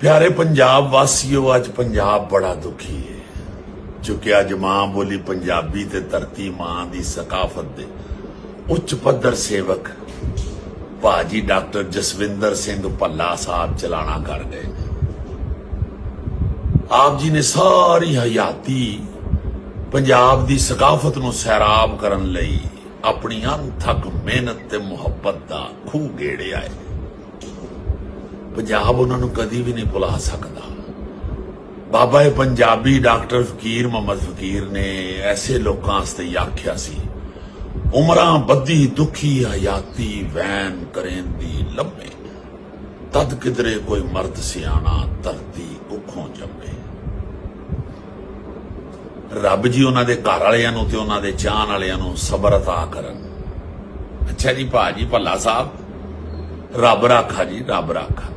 ਪਿਆਰੇ ਪੰਜਾਬ ਵਾਸੀਓ, ਅੱਜ ਪੰਜਾਬ ਬੜਾ ਦੁਖੀ ਹੈ ਕਿਉਂਕਿ ਅੱਜ ਮਾਂ ਬੋਲੀ ਪੰਜਾਬੀ ਤੇ ਧਰਤੀ ਮਾਂ ਦੀ ਸਕਾਫਤ ਦੇ ਉੱਚ ਪੱਧਰ ਸੇਵਕ ਭਾਜੀ ਡਾਕਟਰ ਜਸਵਿੰਦਰ ਸਿੰਘ ਭੱਲਾ ਸਾਹਿਬ ਚਲਾਣਾ ਕਰ ਗਏ ਨੇ। ਆਪ ਜੀ ਨੇ ਸਾਰੀ ਹਯਾਤੀ ਪੰਜਾਬ ਦੀ ਸਕਾਫਤ ਨੂੰ ਸੈਰਾਬ ਕਰਨ ਲਈ ਆਪਣੀ ਅਣਥੱਕ ਮਿਹਨਤ ਤੇ ਮੁਹੱਬਤ ਦਾ ਖੂਹ ਗੇੜਿਆ ਹੈ ਪੰਜਾਬ ਉਹਨਾਂ ਨੂੰ ਕਦੀ ਵੀ ਨਹੀਂ ਭੁਲਾ ਸਕਦਾ ਬਾਬਾ ਇਹ ਪੰਜਾਬੀ ਡਾਕਟਰ ਫਕੀਰ ਮੁਹੰਮਦ ਫਕੀਰ ਨੇ ਐਸੇ ਲੋਕਾਂ ਵਾਸਤੇ ਹੀ ਆਖਿਆ ਸੀ ਉਮਰਾਂ ਬੱਧੀ ਦੁਖੀ ਹਯਾਤੀ ਵੈਨ ਕਰੇਂਦੀ ਲੰਮੇ ਤਦ ਕਿਧਰੇ ਕੋਈ ਮਰਦ ਸਿਆਣਾ ਧਰਤੀ ਕੁੱਖੋਂ ਜੰਮੇ ਰੱਬ ਜੀ ਉਹਨਾਂ ਦੇ ਘਰ ਵਾਲਿਆਂ ਨੂੰ ਤੇ ਉਹਨਾਂ ਦੇ ਚਾਹਣ ਵਾਲਿਆਂ ਨੂੰ ਸਬਰ عطا ਕਰਨ ਅੱਛਾ ਜੀ ਭਾਜੀ ਭੱਲਾ ਸਾਹਿਬ ਰੱਬ ਰਾਖਾ ਜੀ ਰੱਬ ਰਾਖਾ